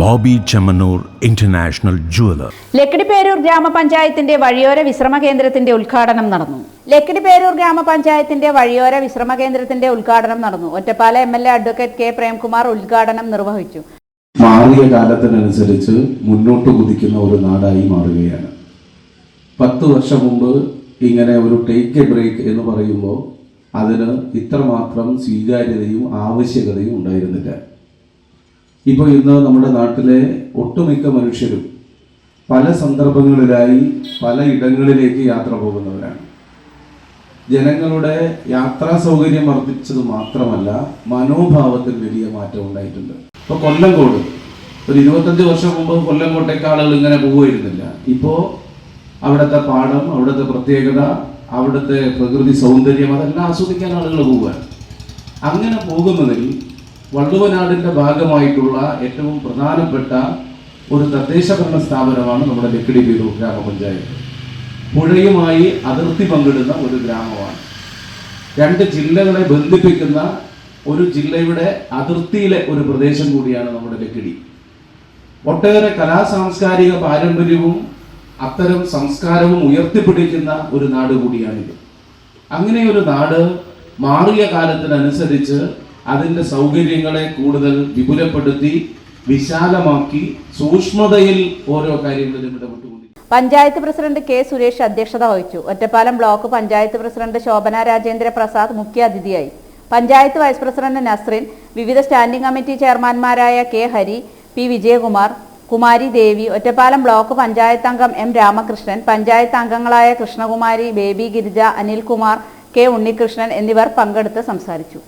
Bobby Chemmanur international jeweller. Lakkidiperur ഗ്രാമപഞ്ചായത്തിന്റെ വഴിയോര വിശ്രമ കേന്ദ്രത്തിന്റെ ഉദ്ഘാടനം നടന്നു. ലക്കിടിപ്പേരൂർ ഗ്രാമപഞ്ചായത്തിന്റെ വഴിയോര വിശ്രമ കേന്ദ്രത്തിന്റെ ഉദ്ഘാടനം നടന്നു. Ottapala M L A advocate K Premkumar ഉദ്ഘാടനം നിർവഹിച്ചു. മാറിയ കാലത്തിനനുസരിച്ച് മുന്നോട്ട് കുതിക്കുന്ന ഒരു നാടായി മാറുകയാണ്. പത്ത് വർഷം മുമ്പ് ഇങ്ങനെ ഒരു ടേക്ക് എ ബ്രേക്ക് എന്ന് പറയുമ്പോൾ അതിന് ഇത്രമാത്രം സ്വീകാര്യതയും ആവശ്യകതയും ഉണ്ടായിരുന്നില്ല. ഇപ്പോൾ ഇന്ന് നമ്മുടെ നാട്ടിലെ ഒട്ടുമിക്ക മനുഷ്യരും പല സന്ദർഭങ്ങളിലായി പല ഇടങ്ങളിലേക്ക് യാത്ര പോകുന്നവരാണ്. ജനങ്ങളുടെ യാത്രാ സൗകര്യം വർദ്ധിച്ചത് മാത്രമല്ല മനോഭാവത്തിൽ വലിയ മാറ്റം ഉണ്ടായിട്ടുണ്ട്. ഇപ്പൊ കൊല്ലംകോട്. ഒരു ഇരുപത്തഞ്ച് വർഷം മുമ്പ് കൊല്ലംകോട്ടേക്ക് ആളുകൾ ഇങ്ങനെ പോവുമായിരുന്നില്ല. ഇപ്പോ അവിടുത്തെ പാടം അവിടുത്തെ പ്രത്യേകത അവിടുത്തെ പ്രകൃതി സൗന്ദര്യം അതെല്ലാം ആസ്വദിക്കാൻ ആളുകൾ പോവുകയാണ്. അങ്ങനെ പോകുന്നതിൽ വള്ളുവനാടിന്റെ ഭാഗമായിട്ടുള്ള ഏറ്റവും പ്രധാനപ്പെട്ട ഒരു തദ്ദേശ ഭരണ സ്ഥാപനമാണ് നമ്മുടെ ലക്കിടി ബീരൂർ ഗ്രാമപഞ്ചായത്ത്. പുഴയുമായി അതിർത്തി പങ്കിടുന്ന ഒരു ഗ്രാമമാണ്. രണ്ട് ജില്ലകളെ ബന്ധിപ്പിക്കുന്ന ഒരു ജില്ലയുടെ അതിർത്തിയിലെ ഒരു പ്രദേശം കൂടിയാണ് നമ്മുടെ ലക്കിടി ഒട്ടേറെ കലാ സാംസ്കാരിക പാരമ്പര്യവും അത്തരം സംസ്കാരവും ഉയർത്തിപ്പിടിക്കുന്ന ഒരു നാട് കൂടിയാണിത്. അങ്ങനെ ഒരു നാട് മാറിയ കാലത്തിനനുസരിച്ച് അതിന്റെ സൗകര്യങ്ങളെ കൂടുതൽ വിപുലപ്പെടുത്തി വിശാലമാക്കി സൂക്ഷ്മതയിൽ ഓരോ കാര്യങ്ങളിലും ഇടപെട്ടുകൊണ്ടിരിക്കുന്നു. പഞ്ചായത്ത് പ്രസിഡന്റ് കെ സുരേഷ് അധ്യക്ഷത വഹിച്ചു. ഒറ്റപ്പാലം ബ്ലോക്ക് പഞ്ചായത്ത് പ്രസിഡന്റ് ശോഭന രാജേന്ദ്ര പ്രസാദ് മുഖ്യാതിഥിയായി പഞ്ചായത്ത് വൈസ് പ്രസിഡന്റ് നസ്രിൻ വിവിധ standing committee ചെയർമാൻമാരായ K Hari P Vijayakumar Kumari Devi Ottapalam block panchayat അംഗം എം രാമകൃഷ്ണൻ പഞ്ചായത്ത് അംഗങ്ങളായ കൃഷ്ണകുമാരി ബേബി ഗിരിജ അനിൽകുമാർ കെ ഉണ്ണികൃഷ്ണൻ എന്നിവർ പങ്കെടുത്ത് സംസാരിച്ചു.